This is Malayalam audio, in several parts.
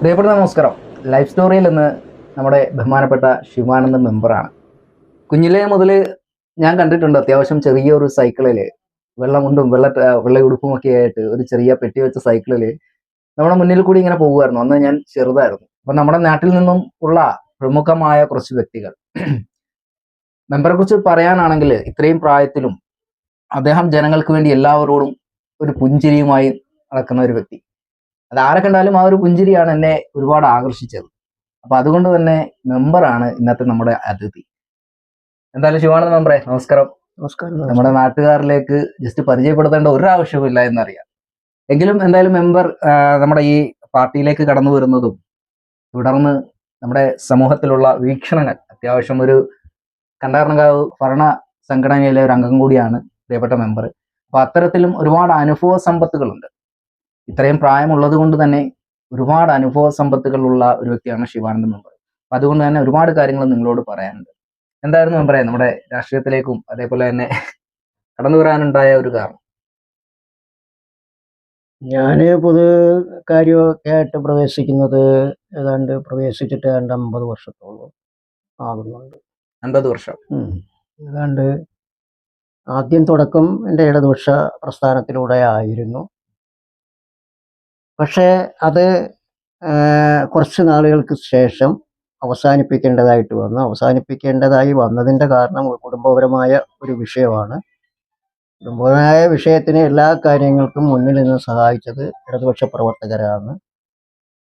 പ്രിയപ്പെട്ട നമസ്കാരം. ലൈഫ് സ്റ്റോറിയിൽ നിന്ന് നമ്മുടെ ബഹുമാനപ്പെട്ട ശിവാനന്ദ മെമ്പറാണ് കുഞ്ഞിലേ മുതൽ ഞാൻ കണ്ടിട്ടുണ്ട് അത്യാവശ്യം ചെറിയൊരു സൈക്കിളിൽ വെള്ളമുണ്ടും വെള്ള വെള്ള ഒക്കെ ആയിട്ട് ഒരു ചെറിയ പെട്ടി വെച്ച സൈക്കിളിൽ നമ്മുടെ മുന്നിൽ കൂടി ഇങ്ങനെ പോകുമായിരുന്നു അന്ന് ഞാൻ ചെറുതായിരുന്നു. അപ്പം നമ്മുടെ നാട്ടിൽ നിന്നും ഉള്ള പ്രമുഖമായ കുറച്ച് വ്യക്തികൾ. മെമ്പറെ കുറിച്ച് പറയാനാണെങ്കിൽ ഇത്രയും പ്രായത്തിലും അദ്ദേഹം ജനങ്ങൾക്ക് വേണ്ടി എല്ലാവരോടും ഒരു പുഞ്ചിരിയുമായി നടക്കുന്ന ഒരു വ്യക്തി. അത് ആരെ കണ്ടാലും ആ ഒരു പുഞ്ചിരിയാണ് എന്നെ ഒരുപാട് ആകർഷിച്ചത്. അപ്പൊ അതുകൊണ്ട് തന്നെ മെമ്പറാണ് ഇന്നത്തെ നമ്മുടെ അതിഥി. എന്തായാലും ശിവാനന്ദ മെമ്പറെ നമസ്കാരം. നമസ്കാരം നമ്മുടെ നാട്ടുകാരിലേക്ക് ജസ്റ്റ് പരിചയപ്പെടുത്തേണ്ട ഒരു ആവശ്യവുമില്ല എന്നറിയാം. എങ്കിലും എന്തായാലും മെമ്പർ നമ്മുടെ ഈ പാർട്ടിയിലേക്ക് കടന്നു വരുന്നതും തുടർന്ന് നമ്മുടെ സമൂഹത്തിലുള്ള വീക്ഷണങ്ങൾ അത്യാവശ്യം ഒരു കണ്ടാർണകാവ് ഭരണ സംഘടനയിലെ ഒരു അംഗം കൂടിയാണ് പ്രിയപ്പെട്ട മെമ്പർ അപ്പൊ അത്തരത്തിലും ഒരുപാട് അനുഭവ സമ്പത്തുകളുണ്ട്. ഇത്രയും പ്രായമുള്ളത് കൊണ്ട് തന്നെ ഒരുപാട് അനുഭവ സമ്പത്തുകളുള്ള ഒരു വ്യക്തിയാണ് ശിവാനന്ദ മെമ്പർ അപ്പൊ അതുകൊണ്ട് തന്നെ ഒരുപാട് കാര്യങ്ങൾ നിങ്ങളോട് പറയാനുണ്ട്. എന്തായിരുന്നു മെമ്പറെ നമ്മുടെ രാഷ്ട്രീയത്തിലേക്കും അതേപോലെ തന്നെ കടന്നു വരാനുണ്ടായ ഒരു കാരണം. ഞാൻ പൊതു കാര്യമൊക്കെ ആയിട്ട് പ്രവേശിക്കുന്നത് ഏതാണ്ട് പ്രവേശിച്ചിട്ട് ഏതാണ്ട് അമ്പത് വർഷത്തോളം ആകുന്നുണ്ട്. അമ്പത് വർഷം. ഏതാണ്ട് ആദ്യം തുടക്കം എന്റെ ഇടതുപക്ഷ പ്രസ്ഥാനത്തിലൂടെ ആയിരുന്നു. പക്ഷേ അത് കുറച്ച് നാളുകൾക്ക് ശേഷം അവസാനിപ്പിക്കേണ്ടതായിട്ട് വന്നു. അവസാനിപ്പിക്കേണ്ടതായി വന്നതിന്റെ കാരണം കുടുംബപരമായ ഒരു വിഷയമാണ്. കുടുംബപരമായ വിഷയത്തിന് എല്ലാ കാര്യങ്ങൾക്കും മുന്നിൽ നിന്ന് സഹായിച്ചത് ഇടതുപക്ഷ പ്രവർത്തകരാണ്.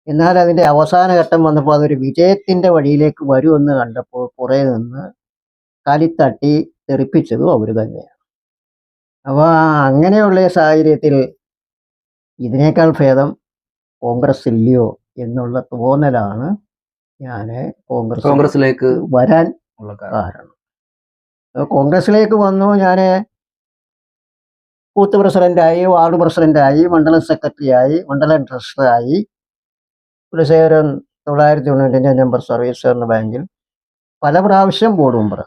എന്നാൽ അതിന്റെ അവസാന ഘട്ടം വന്നപ്പോൾ അതൊരു വിജയത്തിന്റെ വഴിയിലേക്ക് വരുമെന്ന് കണ്ടപ്പോൾ കുറേ നിന്ന് കലിത്തട്ടി തെറിപ്പിച്ചതും അവർ തന്നെയാണ്. അപ്പോൾ അങ്ങനെയുള്ള സാഹചര്യത്തിൽ ഇതിനേക്കാൾ ഭേദം കോൺഗ്രസ് ഇല്ലയോ എന്നുള്ള തോന്നലാണ് ഞാൻ കോൺഗ്രസ് കോൺഗ്രസിലേക്ക് വരാൻ ഉള്ള കാരണം. കോൺഗ്രസിലേക്ക് വന്നു ഞാൻ ബൂത്ത് പ്രസിഡന്റായി വാർഡ് പ്രസിഡന്റായി മണ്ഡലം സെക്രട്ടറിയായി മണ്ഡലം ട്രഷററായി കുലശേഖരൻ തൊള്ളായിരത്തി തൊണ്ണൂറ്റഞ്ച് നമ്പർ സർവീസ് സഹകരണ ബാങ്കിൽ പല പ്രാവശ്യം ബോർഡ് മെമ്പർ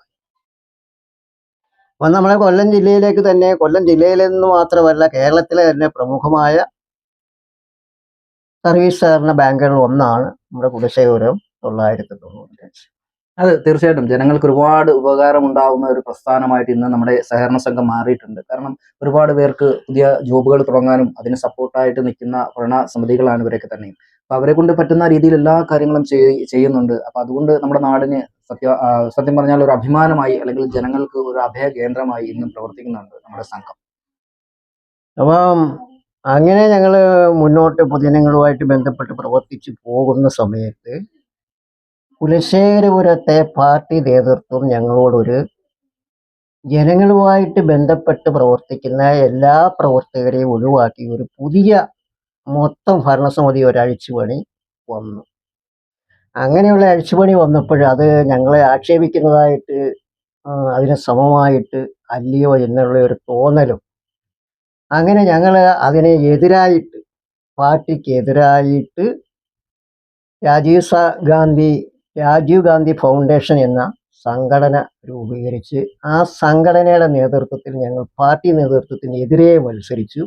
അപ്പം നമ്മളെ കൊല്ലം ജില്ലയിലേക്ക് തന്നെ കൊല്ലം ജില്ലയിൽ നിന്ന് മാത്രമല്ല കേരളത്തിലെ തന്നെ പ്രമുഖമായ സർവീസ് സഹകരണ ബാങ്കുകളിൽ ഒന്നാണ് നമ്മുടെ കുടശേഖരം തൊള്ളായിരത്തി തൊണ്ണൂറ്റഞ്ച് അത് തീർച്ചയായിട്ടും ജനങ്ങൾക്ക് ഒരുപാട് ഉപകാരം ഉണ്ടാവുന്ന ഒരു പ്രസ്ഥാനമായിട്ട് ഇന്ന് നമ്മുടെ സഹകരണ സംഘം മാറിയിട്ടുണ്ട്. കാരണം ഒരുപാട് പേർക്ക് പുതിയ ജോബുകൾ തുടങ്ങാനും അതിന് സപ്പോർട്ടായിട്ട് നിൽക്കുന്ന ഭരണ സമിതികളാണ് ഇവരൊക്കെ തന്നെ അപ്പൊ അവരെ കൊണ്ട് പറ്റുന്ന രീതിയിൽ എല്ലാ കാര്യങ്ങളും ചെയ്യുന്നുണ്ട്. അപ്പൊ അതുകൊണ്ട് നമ്മുടെ നാടിന് സത്യ സത്യം പറഞ്ഞാൽ ഒരു അഭിമാനമായി അല്ലെങ്കിൽ ജനങ്ങൾക്ക് ഒരു അഭയ കേന്ദ്രമായി ഇന്നും പ്രവർത്തിക്കുന്നുണ്ട് നമ്മുടെ സംഘം. അപ്പം അങ്ങനെ ഞങ്ങൾ മുന്നോട്ട് പൊതുജനങ്ങളുമായിട്ട് ബന്ധപ്പെട്ട് പ്രവർത്തിച്ചു പോകുന്ന സമയത്ത് കുലശേഖരപുരത്തെ പാർട്ടി നേതൃത്വം ഞങ്ങളോടൊരു ജനങ്ങളുമായിട്ട് ബന്ധപ്പെട്ട് പ്രവർത്തിക്കുന്ന എല്ലാ പ്രവർത്തകരെയും ഒഴിവാക്കി ഒരു പുതിയ മൊത്തം ഭരണസമിതി ഒരു അഴിച്ചുപണി വന്നു. അങ്ങനെയുള്ള അഴിച്ചുപണി വന്നപ്പോൾ അത് ഞങ്ങളെ ആക്ഷേപിക്കുന്നതായിട്ട് അതിന് സമമായിട്ട് അല്ലയോ എന്നുള്ള ഒരു തോന്നലും അങ്ങനെ ഞങ്ങൾ അതിനെ എതിരായിട്ട് പാർട്ടിക്ക് എതിരായിട്ട് രാജീവ് സ- ഗാന്ധി രാജീവ് ഗാന്ധി ഫൗണ്ടേഷൻ എന്ന സംഘടന രൂപീകരിച്ച് ആ സംഘടനയുടെ നേതൃത്വത്തിൽ ഞങ്ങൾ പാർട്ടി നേതൃത്വത്തിനെതിരെ മത്സരിച്ചു.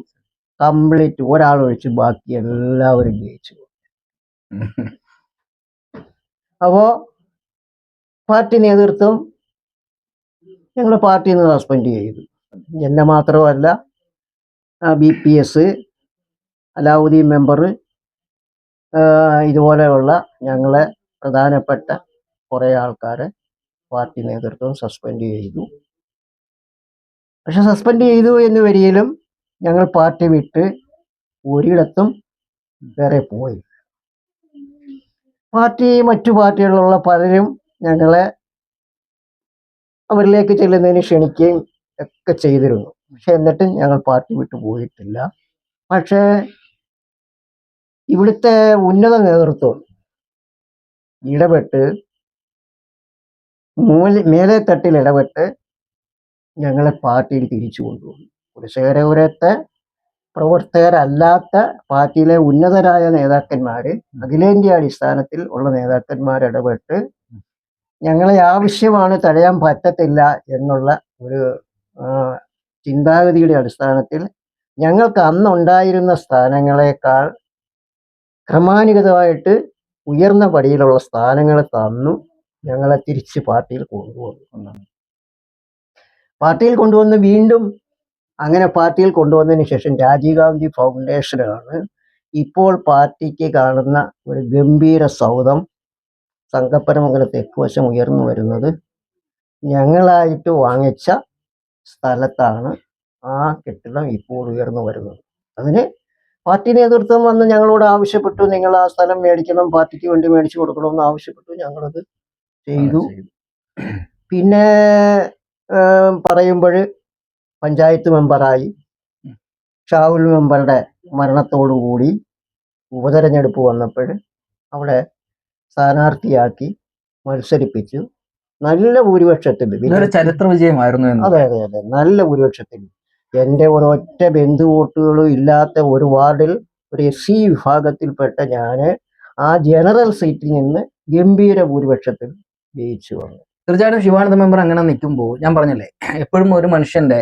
കംപ്ലീറ്റ് ഒരാളൊഴിച്ച് ബാക്കി എല്ലാവരും ജയിച്ചു. അപ്പോൾ പാർട്ടി നേതൃത്വം ഞങ്ങൾ പാർട്ടിയിൽ നിന്ന് സസ്പെൻഡ് ചെയ്തു. എന്നെ മാത്രമല്ല B P S Alauddin member ഇതുപോലെയുള്ള ഞങ്ങളെ പ്രധാനപ്പെട്ട കുറേ ആൾക്കാരെ പാർട്ടി നേതൃത്വം സസ്പെൻഡ് ചെയ്തു. പക്ഷെ സസ്പെൻഡ് ചെയ്തു എന്ന് വരിയിലും ഞങ്ങൾ പാർട്ടി വിട്ട് ഒരിടത്തും വേറെ പോയി പാർട്ടി മറ്റു പാർട്ടികളിലുള്ള പലരും ഞങ്ങളെ അവരിലേക്ക് ചെല്ലുന്നതിന് ക്ഷണിക്കുകയും ഒക്കെ ചെയ്തിരുന്നു. പക്ഷെ എന്നിട്ടും ഞങ്ങൾ പാർട്ടി വിട്ടു പോയിട്ടില്ല. പക്ഷേ ഇവിടുത്തെ ഉന്നത നേതൃത്വം ഇടപെട്ട് മൂല മേലെ തട്ടിൽ ഇടപെട്ട് ഞങ്ങളെ പാർട്ടിയിൽ തിരിച്ചു കൊണ്ടുവന്നു. കുലശേഖരപുരത്തെ പ്രവർത്തകരല്ലാത്ത പാർട്ടിയിലെ ഉന്നതരായ നേതാക്കന്മാർ അഖിലേന്ത്യാ അടിസ്ഥാനത്തിൽ ഉള്ള നേതാക്കന്മാർ ഇടപെട്ട് ഞങ്ങളെ ആവശ്യമാണ് തടയാൻ പറ്റത്തില്ല എന്നുള്ള ഒരു ചിന്താഗതിയുടെ അടിസ്ഥാനത്തിൽ ഞങ്ങൾക്ക് അന്നുണ്ടായിരുന്ന സ്ഥാനങ്ങളെക്കാൾ ക്രമാനുഗതമായിട്ട് ഉയർന്ന പടിയിലുള്ള സ്ഥാനങ്ങൾ തന്നു. ഞങ്ങളെ തിരിച്ച് പാർട്ടിയിൽ കൊണ്ടുവന്നു. പാർട്ടിയിൽ കൊണ്ടുവന്ന് വീണ്ടും അങ്ങനെ പാർട്ടിയിൽ കൊണ്ടുവന്നതിന് ശേഷം രാജീവ് ഗാന്ധി ഫൗണ്ടേഷനാണ് ഇപ്പോൾ പാർട്ടിക്ക് കാണുന്ന ഒരു ഗംഭീര സൗധം സംഘപ്പരമംഗല തെക്കുവശം ഉയർന്നു വരുന്നത്. ഞങ്ങളായിട്ട് വാങ്ങിച്ച സ്ഥലത്താണ് ആ കെട്ടിടം ഇപ്പോൾ ഉയർന്നു വരുന്നത്. അതിന് പാർട്ടി നേതൃത്വം വന്ന് ഞങ്ങളോട് ആവശ്യപ്പെട്ടു നിങ്ങൾ ആ സ്ഥലം മേടിക്കണം പാർട്ടിക്ക് വേണ്ടി മേടിച്ചു കൊടുക്കണമെന്ന് ആവശ്യപ്പെട്ടു. ഞങ്ങളത് ചെയ്തു. പിന്നെ പറയുമ്പോൾ പഞ്ചായത്ത് മെമ്പറായി ഷാവുൽ മെമ്പറുടെ മരണത്തോടുകൂടി ഉപതെരഞ്ഞെടുപ്പ് വന്നപ്പോൾ അവിടെ സ്ഥാനാർത്ഥിയാക്കി മത്സരിപ്പിച്ചു. നല്ല ഭൂരിപക്ഷത്തിൽ ചരിത്ര വിജയമായിരുന്നു അതെ അതെ അതെ. നല്ല ഭൂരിപക്ഷത്തിൽ എന്റെ ഒരൊറ്റ ബന്ധു വോട്ടുകളും ഇല്ലാത്ത ഒരു വാർഡിൽ ഒരു എസ് സി വിഭാഗത്തിൽപ്പെട്ട ഞാൻ ആ ജനറൽ സീറ്റിൽ നിന്ന് ഗംഭീര ഭൂരിപക്ഷത്തിൽ ജയിച്ചു വന്നു. തീർച്ചയായിട്ടും ശിവാനന്ദ മെമ്പർ അങ്ങനെ നിൽക്കുമ്പോൾ ഞാൻ പറഞ്ഞല്ലേ എപ്പോഴും ഒരു മനുഷ്യന്റെ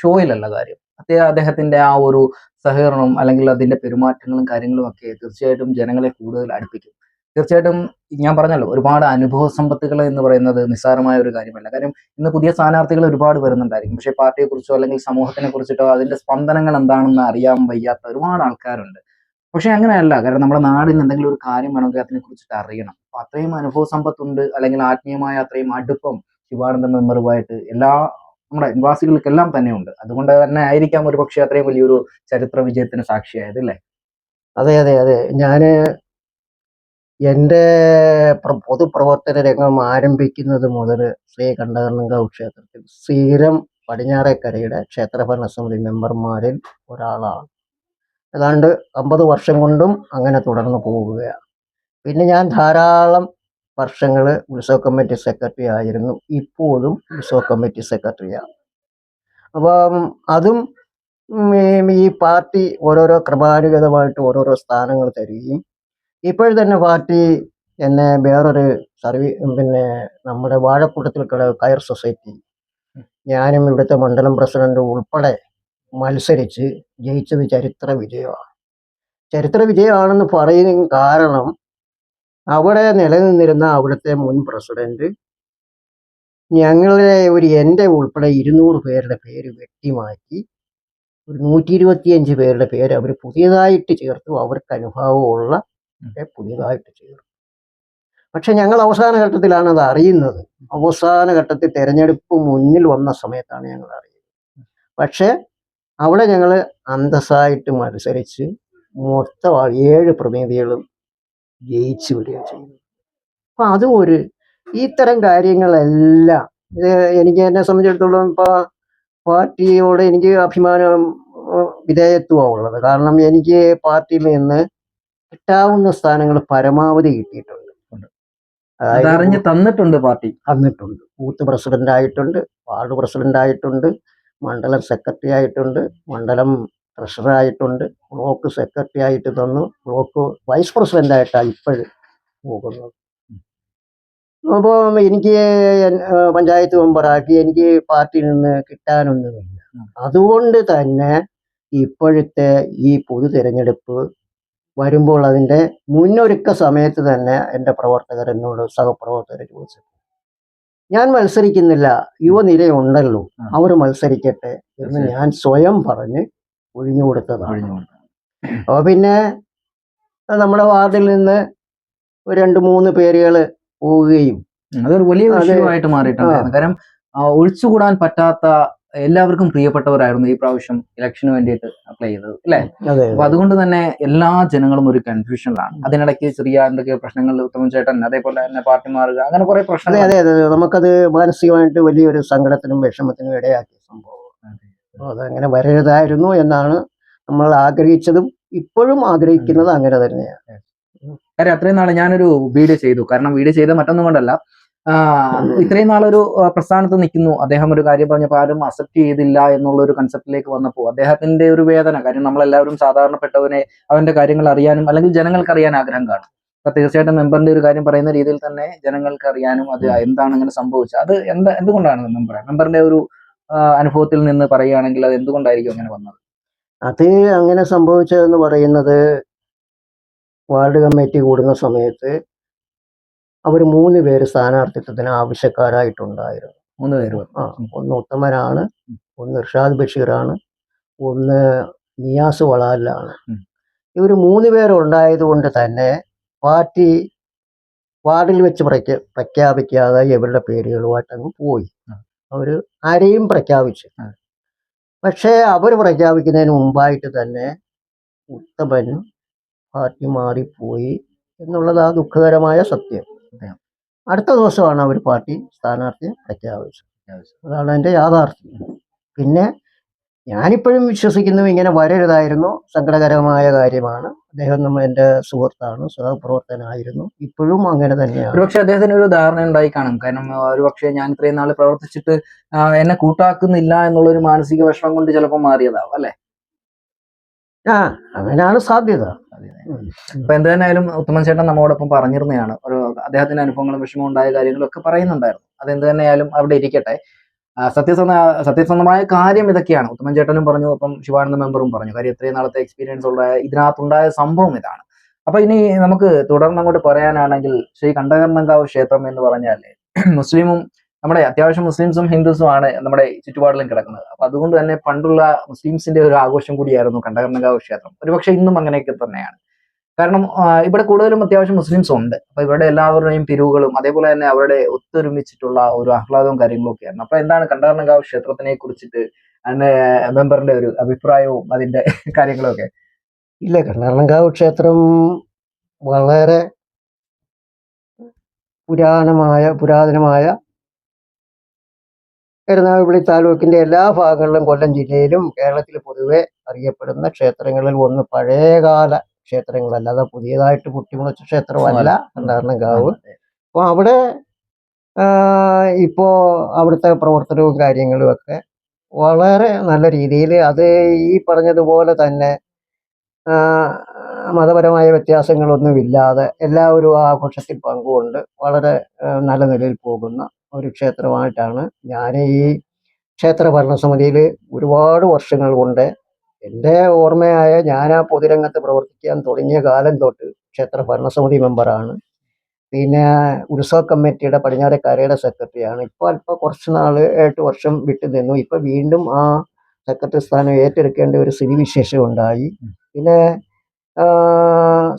ഷോയിലല്ല കാര്യം. അദ്ദേഹം അദ്ദേഹത്തിന്റെ ആ ഒരു സഹകരണവും അല്ലെങ്കിൽ അതിന്റെ പെരുമാറ്റങ്ങളും കാര്യങ്ങളും ഒക്കെ തീർച്ചയായിട്ടും ജനങ്ങളെ കൂടുതൽ അടുപ്പിക്കും. തീർച്ചയായിട്ടും ഞാൻ പറഞ്ഞല്ലോ ഒരുപാട് അനുഭവ സമ്പത്തുകൾ എന്ന് പറയുന്നത് നിസ്സാരമായ ഒരു കാര്യമല്ല. കാര്യം ഇന്ന് പുതിയ സ്ഥാനാർത്ഥികൾ ഒരുപാട് വരുന്നുണ്ടായിരിക്കും. പക്ഷേ പാർട്ടിയെ കുറിച്ചോ അല്ലെങ്കിൽ സമൂഹത്തിനെ കുറിച്ചിട്ടോ അതിന്റെ സ്പന്ദനങ്ങൾ എന്താണെന്ന് അറിയാൻ വയ്യാത്ത ഒരുപാട് ആൾക്കാരുണ്ട്. പക്ഷെ അങ്ങനെയല്ല. കാരണം നമ്മുടെ നാടിന് എന്തെങ്കിലും ഒരു കാര്യം വേണമെങ്കിൽ അതിനെ കുറിച്ചിട്ട് അറിയണം. അപ്പൊ അത്രയും അനുഭവ സമ്പത്തുണ്ട് അല്ലെങ്കിൽ ആത്മീയമായ അത്രയും അടുപ്പം ശിവാനന്ദ മെമ്പറുമായിട്ട് എല്ലാ നമ്മുടെ നിവാസികൾക്കെല്ലാം തന്നെ ഉണ്ട് അതുകൊണ്ട് തന്നെ ആയിരിക്കാം ഒരു പക്ഷേ അത്രയും വലിയൊരു ചരിത്ര വിജയത്തിന് സാക്ഷിയായത് അല്ലേ? അതെ അതെ അതെ. ഞാൻ എന്റെ പൊതുപ്രവർത്തന രംഗം ആരംഭിക്കുന്നത് മുതൽ ശ്രീ കണ്ഠകർണങ്കാവ് ക്ഷേത്രത്തിൽ സ്ഥിരം പടിഞ്ഞാറേക്കരയുടെ ക്ഷേത്രഭരണ സമിതി മെമ്പർമാരിൽ ഒരാളാണ്. ഏതാണ്ട് അമ്പത് വർഷം കൊണ്ടും അങ്ങനെ തുടർന്ന് പോവുകയാണ്. പിന്നെ ഞാൻ ധാരാളം വർഷങ്ങൾ ഉത്സവ കമ്മിറ്റി സെക്രട്ടറി ആയിരുന്നു. ഇപ്പോഴും ഉത്സവ കമ്മിറ്റി സെക്രട്ടറിയാണ് അപ്പം അതും ഈ പാർട്ടി ഓരോരോ ക്രമാനുഗതമായിട്ട് ഓരോരോ സ്ഥാനങ്ങൾ തരികയും ഇപ്പോൾ തന്നെ പാർട്ടി എന്നെ വേറൊരു സർവീ പിന്നെ നമ്മുടെ വാഴക്കൂട്ടത്തിൽ കിട കയർ സൊസൈറ്റി ഞാനും ഇവിടുത്തെ മണ്ഡലം പ്രസിഡന്റ് ഉൾപ്പെടെ മത്സരിച്ച് ജയിച്ചത് ചരിത്ര വിജയമാണ്. ചരിത്ര വിജയമാണെന്ന് പറയുന്ന കാരണം അവിടെ നിലനിന്നിരുന്ന അവിടുത്തെ മുൻ പ്രസിഡന്റ് ഞങ്ങളുടെ ഒരു എന്റെ ഉൾപ്പെടെ ഇരുന്നൂറ് പേരുടെ പേര് വെട്ടിമാറ്റി ഒരു നൂറ്റി ഇരുപത്തിയഞ്ച് പേരുടെ പേര് അവർ പുതിയതായിട്ട് ചേർത്തു. അവർക്ക് അനുഭവമുള്ള പുതിയതായിട്ട് ചേർത്തു പക്ഷെ ഞങ്ങൾ അവസാന ഘട്ടത്തിലാണ് അത് അറിയുന്നത്. അവസാന ഘട്ടത്തിൽ തെരഞ്ഞെടുപ്പ് മുന്നിൽ വന്ന സമയത്താണ് ഞങ്ങൾ അറിയുന്നത്. പക്ഷേ അവിടെ ഞങ്ങൾ അന്തസ്സായിട്ട് മത്സരിച്ച് മൊത്തം ഏഴ് പ്രതിനിധികളും ജയിച്ചു വിടുകയാണ് ചെയ്യുന്നത് അപ്പൊ അതും ഒരു ഇത്തരം കാര്യങ്ങളെല്ലാം ഇത് എനിക്ക് എന്നെ സംബന്ധിച്ചിടത്തോളം ഇപ്പൊ പാർട്ടിയോട് എനിക്ക് അഭിമാനം വിധേയത്വമാണ് ഉള്ളത് കാരണം എനിക്ക് പാർട്ടിയിൽ നിന്ന് കിട്ടാവുന്ന സ്ഥാനങ്ങൾ പരമാവധി കിട്ടിയിട്ടുണ്ട്. അതറിഞ്ഞ് തന്നിട്ടുണ്ട് പാർട്ടി. തന്നിട്ടുണ്ട്. ബൂത്ത് പ്രസിഡന്റ് ആയിട്ടുണ്ട് വാർഡ് പ്രസിഡന്റ് ആയിട്ടുണ്ട് മണ്ഡലം സെക്രട്ടറി ആയിട്ടുണ്ട് മണ്ഡലം ട്രഷറർ ആയിട്ടുണ്ട് ബ്ലോക്ക് സെക്രട്ടറി ആയിട്ട് തന്നു ബ്ലോക്ക് വൈസ് പ്രസിഡന്റ് ആയിട്ടാണ് ഇപ്പോഴും പോകുന്നത്. അപ്പോൾ എനിക്ക് പഞ്ചായത്ത് മെമ്പറാക്കി എനിക്ക് പാർട്ടിയിൽ നിന്ന് കിട്ടാനൊന്നുമില്ല. അതുകൊണ്ട് തന്നെ ഇപ്പോഴത്തെ ഈ പൊതു തിരഞ്ഞെടുപ്പ് വരുമ്പോൾ അതിന്റെ മുന്നൊരുക്ക സമയത്ത് തന്നെ എന്റെ പ്രവർത്തകർ എന്നോട് സഹപ്രവർത്തകർ ചോദിച്ചു. ഞാൻ മത്സരിക്കുന്നില്ല യുവനിരയുണ്ടല്ലോ. അവർ മത്സരിക്കട്ടെ എന്ന് ഞാൻ സ്വയം പറഞ്ഞ് ഒഴിഞ്ഞു കൊടുത്തതാണ്. അപ്പോൾ പിന്നെ നമ്മുടെ വാർഡിൽ നിന്ന് ഒരു രണ്ട് മൂന്ന് പേരുകൾ പോവുകയും അതൊരു വലിയ വിഷയമായിട്ട് മാറിയിട്ടുണ്ട്. കാരണം ഒഴിച്ചുകൂടാൻ പറ്റാത്ത എല്ലാവർക്കും പ്രിയപ്പെട്ടവരായിരുന്നു ഈ പ്രാവശ്യം ഇലക്ഷന് വേണ്ടിയിട്ട് അപ്ലൈ ചെയ്തത് അല്ലെ? അപ്പൊ അതുകൊണ്ട് തന്നെ എല്ലാ ജനങ്ങളും ഒരു കൺഫ്യൂഷനിലാണ് അതിനിടയ്ക്ക് ചെറിയ എന്തൊക്കെ പ്രശ്നങ്ങൾ ഉത്തമൻ ചേട്ടൻ അതേപോലെ തന്നെ പാർട്ടി മാറുക അങ്ങനെ കുറെ പ്രശ്നങ്ങൾ. അതെ അതെ നമുക്കത് മാനസികമായിട്ട് വലിയൊരു സങ്കടത്തിനും വിഷമത്തിനും ഇടയാക്കിയ സംഭവം അതങ്ങനെ വരരുതായിരുന്നു എന്നാണ് നമ്മൾ ആഗ്രഹിച്ചതും ഇപ്പോഴും ആഗ്രഹിക്കുന്നത് അങ്ങനെ തന്നെയാണ്. കാര്യം അത്രയും നാളെ ഞാനൊരു വീഡിയോ ചെയ്തു. കാരണം വീഡിയോ ചെയ്ത മറ്റൊന്നും കൊണ്ടല്ല. ഇത്രയും നാളൊരു പ്രസ്ഥാനത്ത് നിൽക്കുന്നു. അദ്ദേഹം ഒരു കാര്യം പറഞ്ഞപ്പോൾ ആരും അക്സെപ്റ്റ് ചെയ്തില്ല എന്നുള്ള ഒരു കൺസെപ്റ്റിലേക്ക് വന്നപ്പോൾ അദ്ദേഹത്തിന്റെ ഒരു വേദന. കാര്യം നമ്മളെല്ലാവരും സാധാരണപ്പെട്ടവനെ അവന്റെ കാര്യങ്ങൾ അറിയാനും അല്ലെങ്കിൽ ജനങ്ങൾക്ക് അറിയാൻ ആഗ്രഹം കാണും. അപ്പൊ തീർച്ചയായിട്ടും മെമ്പറിന്റെ ഒരു കാര്യം പറയുന്ന രീതിയിൽ തന്നെ ജനങ്ങൾക്ക് അറിയാനും അത് എന്താണ് അങ്ങനെ സംഭവിച്ചത്? അത് എന്താ എന്തുകൊണ്ടാണ് മെമ്പർ മെമ്പറിന്റെ ഒരു അനുഭവത്തിൽ നിന്ന് പറയുകയാണെങ്കിൽ അത് എന്തുകൊണ്ടായിരിക്കും അങ്ങനെ വന്നത്? അത് അങ്ങനെ സംഭവിച്ചതെന്ന് പറയുന്നത് വാർഡ് കമ്മിറ്റി കൂടുന്ന സമയത്ത് അവർ മൂന്ന് പേര് സ്ഥാനാർത്ഥിത്വത്തിന് ആവശ്യക്കാരായിട്ടുണ്ടായിരുന്നു. മൂന്ന് പേര് ആ ഒന്ന് ഉത്തമനാണ് ഒന്ന് ഇർഷാദ് ബഷീറാണ് ഒന്ന് നിയാസ് വളാലിലാണ്. ഉം. ഇവർ മൂന്ന് പേരുണ്ടായത് കൊണ്ട് തന്നെ പാർട്ടി വാർഡിൽ വെച്ച് പ്രഖ്യാ പ്രഖ്യാപിക്കാതെ ഇവരുടെ പേരുകളുമായിട്ട് അങ്ങ് പോയി. ആ. അവർ ആരെയും പ്രഖ്യാപിച്ചു. പക്ഷേ അവർ പ്രഖ്യാപിക്കുന്നതിന് മുമ്പായിട്ട് തന്നെ ഉത്തമൻ പാർട്ടി മാറിപ്പോയി എന്നുള്ളതാ ദുഃഖകരമായ സത്യം. സത്യം. അടുത്ത ദിവസമാണ് അവർ പാർട്ടി സ്ഥാനാർത്ഥിയെ പ്രഖ്യാപിച്ചത്. അതാണ് എന്റെ യാഥാർത്ഥ്യം. പിന്നെ ഞാനിപ്പോഴും വിശ്വസിക്കുന്നു ഇങ്ങനെ വരരുതായിരുന്നു. സങ്കടകരമായ കാര്യമാണ്. അദ്ദേഹം നമ്മൾ എന്റെ സുഹൃത്താണ് സഹപ്രവർത്തനായിരുന്നു ഇപ്പോഴും അങ്ങനെ തന്നെയാണ്. ഒരുപക്ഷെ അദ്ദേഹത്തിന് ഒരു ധാരണ ഉണ്ടായി കാണും. കാരണം ഒരുപക്ഷെ ഞാൻ ഇത്രയും നാൾ പ്രവർത്തിച്ചിട്ട് എന്നെ കൂട്ടാക്കുന്നില്ല എന്നുള്ള ഒരു മാനസിക വിഷമം കൊണ്ട് ചിലപ്പോൾ മാറിയതാവും അല്ലെ? അങ്ങനെയാണ് സാധ്യത. അപ്പൊ എന്ത് തന്നെയായാലും ഉത്തമൻ ചേട്ടൻ നമ്മോടൊപ്പം പറഞ്ഞിരുന്നതാണ്. ഒരു അദ്ദേഹത്തിന്റെ അനുഭവങ്ങളും വിഷമവും ഉണ്ടായ കാര്യങ്ങളും ഒക്കെ പറയുന്നുണ്ടായിരുന്നു. അത് എന്ത് തന്നെയായാലും അവിടെ ഇരിക്കട്ടെ. സത്യസന്ധ സത്യസന്ധമായ കാര്യം ഇതൊക്കെയാണ്. ഉത്തമൻ ചേട്ടനും പറഞ്ഞു അപ്പം ശിവാനന്ദ മെമ്പറും പറഞ്ഞു കാര്യം ഇത്രയും നാളത്തെ എക്സ്പീരിയൻസ് ഉള്ള ഇതിനകത്തുണ്ടായ സംഭവം ഇതാണ്. അപ്പൊ ഇനി നമുക്ക് തുടർന്ന് അങ്ങോട്ട് പറയാനാണെങ്കിൽ ശ്രീ കണ്ഠകർണങ്കാവ് ക്ഷേത്രം എന്ന് പറഞ്ഞാൽ മുസ്ലിമും നമ്മുടെ അത്യാവശ്യം മുസ്ലിംസും ഹിന്ദുസും ആണ് നമ്മുടെ ചുറ്റുപാടിലും കിടക്കുന്നത്. അപ്പൊ അതുകൊണ്ട് തന്നെ പണ്ടുള്ള മുസ്ലിംസിന്റെ ഒരു ആഘോഷം കൂടിയായിരുന്നു കണ്ടകർണകാവ് ക്ഷേത്രം. ഒരുപക്ഷെ ഇന്നും അങ്ങനെയൊക്കെ തന്നെയാണ്. കാരണം ഇവിടെ കൂടുതലും അത്യാവശ്യം മുസ്ലിംസ് ഉണ്ട്. അപ്പൊ ഇവരുടെ എല്ലാവരുടെയും പിരിവുകളും അതേപോലെ തന്നെ അവരുടെ ഒത്തൊരുമിച്ചിട്ടുള്ള ഒരു ആഹ്ലാദവും കാര്യങ്ങളും ഒക്കെയാണ്. അപ്പൊ എന്താണ് കണ്ടകർണകാവ് ക്ഷേത്രത്തിനെ കുറിച്ചിട്ട് അതിന്റെ മെമ്പറിന്റെ ഒരു അഭിപ്രായവും അതിന്റെ കാര്യങ്ങളും ഒക്കെ ഇല്ല കണ്ണാർലങ്കാവ് ക്ഷേത്രം വളരെ പുരാതനമായ പുരാതനമായ എറണാകുളി താലൂക്കിന്റെ എല്ലാ ഭാഗങ്ങളിലും കൊല്ലം ജില്ലയിലും കേരളത്തിൽ പൊതുവെ അറിയപ്പെടുന്ന ക്ഷേത്രങ്ങളിൽ ഒന്ന് പഴയകാല ക്ഷേത്രങ്ങളല്ല അത് പുതിയതായിട്ട് കുട്ടിമുളച്ച ക്ഷേത്രമല്ല. കണ്ണാർലങ്കാവ് അപ്പോൾ അവിടെ ഇപ്പോ അവിടുത്തെ പ്രവർത്തനവും കാര്യങ്ങളും ഒക്കെ വളരെ നല്ല രീതിയിൽ അത് ഈ പറഞ്ഞതുപോലെ തന്നെ മതപരമായ വ്യത്യാസങ്ങളൊന്നുമില്ലാതെ എല്ലാവരും ആ ആഘോഷത്തിൽ പങ്കുകൊണ്ട് വളരെ നല്ല നിലയിൽ പോകുന്ന. ഒരു ക്ഷേത്രമായിട്ടാണ് ഞാൻ ഈ ക്ഷേത്ര ഭരണസമിതിയിൽ ഒരുപാട് വർഷങ്ങൾ കൊണ്ട് എന്റെ ഓർമ്മയായ ഞാൻ ആ പൊതുരംഗത്ത് പ്രവർത്തിക്കാൻ തുടങ്ങിയ കാലം തൊട്ട് ക്ഷേത്ര ഭരണസമിതി മെമ്പറാണ്. പിന്നെ ഉത്സവ കമ്മിറ്റിയുടെ പടിഞ്ഞാറക്കരയുടെ സെക്രട്ടറിയാണ്. ഇപ്പോൾ അല്പം കുറച്ച് നാൾ എട്ട് വർഷം വിട്ടു നിന്നു. ഇപ്പം വീണ്ടും ആ സെക്രട്ടറി സ്ഥാനം ഏറ്റെടുക്കേണ്ട ഒരു സ്ഥിതിവിശേഷം ഉണ്ടായി. പിന്നെ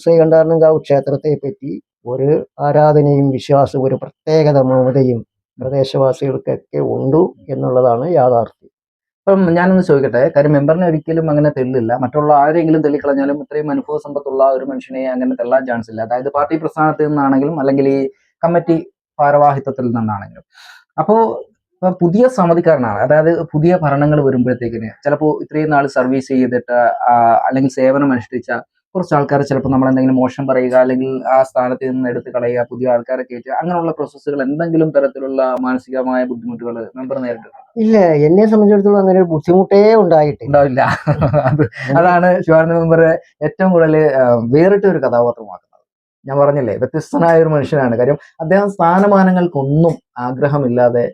ശ്രീകണ്ഠാരണങ്കാവ് ക്ഷേത്രത്തെ പറ്റി ഒരു ആരാധനയും വിശ്വാസവും ഒരു പ്രത്യേകത മമതയും പ്രദേശവാസികൾക്കൊക്കെ ഉണ്ട് എന്നുള്ളതാണ് യാഥാർത്ഥ്യം. അപ്പം ഞാനൊന്ന് ചോദിക്കട്ടെ കാര്യം മെമ്പറിനെ ഒരിക്കലും അങ്ങനെ തെല്ലില്ല മറ്റുള്ള ആരെങ്കിലും തെള്ളിക്കളഞ്ഞാലും ഇത്രയും അനുഭവ സമ്പത്തുള്ള ഒരു മനുഷ്യനെ അങ്ങനെ തെള്ളാൻ ചാൻസ് ഇല്ല. അതായത് പാർട്ടി പ്രസ്ഥാനത്തിൽ നിന്നാണെങ്കിലും അല്ലെങ്കിൽ ഈ കമ്മിറ്റി ഭാരവാഹിത്വത്തിൽ നിന്നാണെങ്കിലും. അപ്പോ പുതിയ സമിതിക്കാരനാണ്. അതായത് പുതിയ ഭരണങ്ങൾ വരുമ്പോഴത്തേക്കിന് ചിലപ്പോൾ ഇത്രയും നാൾ സർവീസ് ചെയ്തിട്ട് അല്ലെങ്കിൽ സേവനം അനുഷ്ഠിച്ച കുറച്ച് ആൾക്കാർ ചിലപ്പോൾ നമ്മൾ എന്തെങ്കിലും മോശം പറയുക അല്ലെങ്കിൽ ആ സ്ഥാനത്ത് നിന്ന് എടുത്ത് കളയുക പുതിയ ആൾക്കാരെ കയറ്റുക അങ്ങനെയുള്ള പ്രോസസ്സുകൾ എന്തെങ്കിലും തരത്തിലുള്ള മാനസികമായ ബുദ്ധിമുട്ടുകൾ മെമ്പർ നേരിട്ട് ഇല്ല എന്നെ സംബന്ധിച്ചിടത്തോളം അങ്ങനെ ഒരു ബുദ്ധിമുട്ടേ ഉണ്ടായിട്ട് ഉണ്ടാവില്ല. അത് അതാണ് ശിവാനന്ദ മെമ്പർ ഏറ്റവും കൂടുതൽ വേറിട്ട ഒരു കഥാപാത്രമാക്കുന്നത്. ഞാൻ പറഞ്ഞില്ലേ വ്യത്യസ്തനായ ഒരു മനുഷ്യനാണ്. കാര്യം അദ്ദേഹം സ്ഥാനമാനങ്ങൾക്കൊന്നും ആഗ്രഹമില്ലാതെ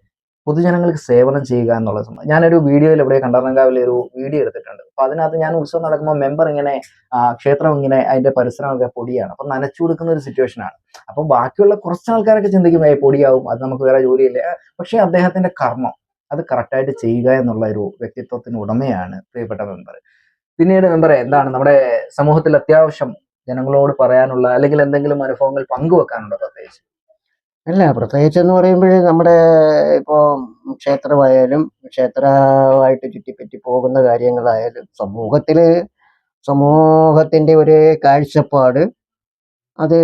പൊതുജനങ്ങൾക്ക് സേവനം ചെയ്യുക എന്നുള്ളത് ഞാനൊരു വീഡിയോയിൽ ഇവിടെ കണ്ടറങ്കാവിൽ ഒരു വീഡിയോ എടുത്തിട്ടുണ്ട്. അപ്പൊ അതിനകത്ത് ഞാൻ ഉത്സവം നടക്കുമ്പോൾ മെമ്പർ ഇങ്ങനെ ക്ഷേത്രം ഇങ്ങനെ അതിന്റെ പരിസരമൊക്കെ പൊടിയാണ്. അപ്പൊ നനച്ചു കൊടുക്കുന്ന ഒരു സിറ്റുവേഷൻ ആണ്. അപ്പൊ ബാക്കിയുള്ള കുറച്ച് ആൾക്കാരൊക്കെ ചിന്തിക്കും പൊടിയാവും. അത് നമുക്ക് വേറെ ജോലിയില്ല. പക്ഷെ അദ്ദേഹത്തിന്റെ കർമ്മം അത് കറക്റ്റായിട്ട് ചെയ്യുക എന്നുള്ള ഒരു വ്യക്തിത്വത്തിന് ഉടമയാണ് പ്രിയപ്പെട്ട മെമ്പർ പിന്നീട് മെമ്പറെ എന്താണ് നമ്മുടെ സമൂഹത്തിൽ അത്യാവശ്യം ജനങ്ങളോട് പറയാനുള്ള അല്ലെങ്കിൽ എന്തെങ്കിലും അനുഭവങ്ങൾ പങ്കുവെക്കാനുണ്ടോ പ്രത്യേകിച്ച്? അല്ല പ്രത്യേകിച്ച് എന്ന് പറയുമ്പോൾ നമ്മുടെ ഇപ്പോൾ ക്ഷേത്രമായാലും ക്ഷേത്രമായിട്ട് ചുറ്റിപ്പറ്റി പോകുന്ന കാര്യങ്ങളായാലും സമൂഹത്തിൽ സമൂഹത്തിന്റെ ഒരു കാഴ്ചപ്പാട് അത്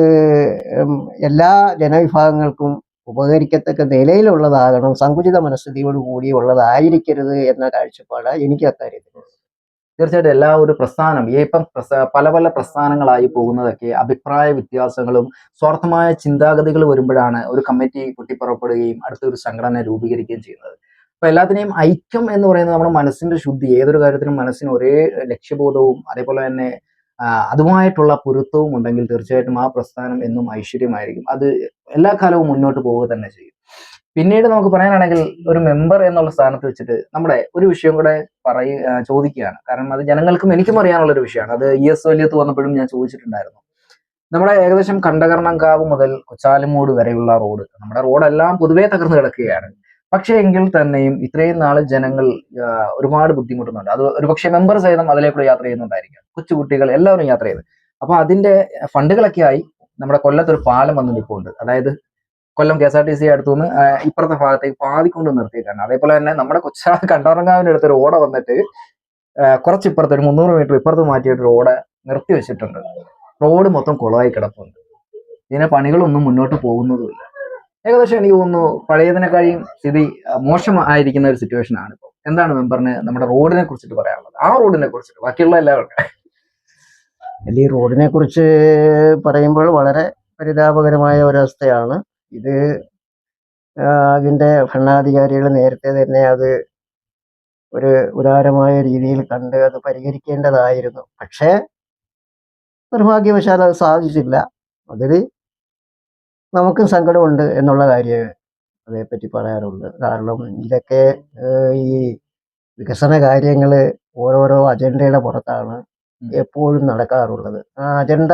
എല്ലാ ജനവിഭാഗങ്ങൾക്കും ഉപകരിക്കത്തക്ക നിലയിലുള്ളതാകണം സങ്കുചിത മനസ്ഥിതിയോട് കൂടി ഉള്ളതായിരിക്കരുത് എന്ന കാഴ്ചപ്പാടാണ് എനിക്ക് അക്കാര്യത്തിൽ തീർച്ചയായിട്ടും എല്ലാ ഒരു പ്രസ്ഥാനം ഈ ഇപ്പം പല പല പ്രസ്ഥാനങ്ങളായി പോകുന്നതൊക്കെ അഭിപ്രായ വ്യത്യാസങ്ങളും സ്വാർത്ഥമായ ചിന്താഗതികൾ വരുമ്പോഴാണ് ഒരു കമ്മിറ്റി പൊട്ടിപ്പുറപ്പെടുകയും അടുത്തൊരു സംഘടന രൂപീകരിക്കുകയും ചെയ്യുന്നത്. അപ്പൊ എല്ലാത്തിനെയും ഐക്യം എന്ന് പറയുന്നത് നമ്മുടെ മനസ്സിന്റെ ശുദ്ധി ഏതൊരു കാര്യത്തിനും മനസ്സിന് ഒരേ ലക്ഷ്യബോധവും അതേപോലെ തന്നെ അതുമായിട്ടുള്ള പൊരുത്തവും ഉണ്ടെങ്കിൽ തീർച്ചയായിട്ടും ആ പ്രസ്ഥാനം എന്നും ഐശ്വര്യമായിരിക്കും. അത് എല്ലാ കാലവും മുന്നോട്ട് പോവുക തന്നെ ചെയ്യും. പിന്നീട് നമുക്ക് പറയാനാണെങ്കിൽ ഒരു മെമ്പർ എന്നുള്ള സ്ഥാനത്ത് വെച്ചിട്ട് നമ്മുടെ ഒരു വിഷയം കൂടെ പറയ ചോദിക്കുകയാണ്. കാരണം അത് ജനങ്ങൾക്കും എനിക്കും അറിയാനുള്ള ഒരു വിഷയമാണ്. അത് ഇ എസ് വലിയത്ത് വന്നപ്പോഴും ഞാൻ ചോദിച്ചിട്ടുണ്ടായിരുന്നു. നമ്മുടെ ഏകദേശം കണ്ടകർണങ്കാവ് മുതൽ കൊച്ചാലുമൂട് വരെയുള്ള റോഡ്. നമ്മുടെ റോഡെല്ലാം പൊതുവേ തകർന്നു കിടക്കുകയാണ്. പക്ഷേ എങ്കിൽ തന്നെയും ഇത്രയും നാൾ ജനങ്ങൾ ഒരുപാട് ബുദ്ധിമുട്ടുന്നുണ്ട്. അത് ഒരുപക്ഷെ മെമ്പർ സഹിതം അതിലേക്കൂടെ യാത്ര ചെയ്യുന്നുണ്ടായിരിക്കും. കൊച്ചുകുട്ടികൾ എല്ലാവരും യാത്ര ചെയ്ത് അപ്പൊ അതിന്റെ ഫണ്ടുകളൊക്കെ ആയി നമ്മുടെ കൊല്ലത്തൊരു പാലം വന്ന് നിൽപ്പുണ്ട്. അതായത് Kollam K S R T C അടുത്തുനിന്ന് ഇപ്പുറത്തെ ഭാഗത്തേക്ക് പാതിക്കൊണ്ട് നിർത്തിയിട്ടാണ്. അതേപോലെ തന്നെ നമ്മുടെ കൊച്ചാ കണ്ടോറങ്ങാവിന്റെ അടുത്ത് റോഡ് ഓട വന്നിട്ട് കുറച്ച് ഇപ്പുറത്ത് ഒരു മുന്നൂറ് മീറ്റർ ഇപ്പുറത്ത് മാറ്റിയിട്ട് ഒരു ഓട നിർത്തി വെച്ചിട്ടുണ്ട്. റോഡ് മൊത്തം കുളമായി കിടപ്പുണ്ട്. ഇതിനെ പണികളൊന്നും മുന്നോട്ട് പോകുന്നതുമില്ല. ഏകദേശം എനിക്ക് തോന്നുന്നു പഴയതിനെക്കാളും സ്ഥിതി മോശമായിരിക്കുന്ന ഒരു സിറ്റുവേഷൻ ആണ് ഇപ്പോൾ എന്താണ് മെമ്പറിന് നമ്മുടെ റോഡിനെ കുറിച്ചിട്ട് പറയാനുള്ളത്? ആ റോഡിനെ കുറിച്ചിട്ട് ബാക്കിയുള്ള എല്ലാവർക്കും. ഈ റോഡിനെ കുറിച്ച് പറയുമ്പോൾ വളരെ പരിതാപകരമായ ഒരവസ്ഥയാണ്. ഇത് അതിന്റെ ഭരണാധികാരികൾ നേരത്തെ തന്നെ അത് ഒരു ഉദാരമായ രീതിയിൽ കണ്ട് അത് പരിഹരിക്കേണ്ടതായിരുന്നു. പക്ഷേ നിർഭാഗ്യവശാൽ അത് സാധിച്ചില്ല. അതിൽ നമുക്കും സങ്കടമുണ്ട് എന്നുള്ള കാര്യം അതേപ്പറ്റി പറയാറുണ്ട് കാരണം ഇതൊക്കെ ഈ വികസന കാര്യങ്ങൾ ഓരോരോ അജണ്ടയുടെ പുറത്താണ് എപ്പോഴും നടക്കാറുള്ളത്. ആ അജണ്ട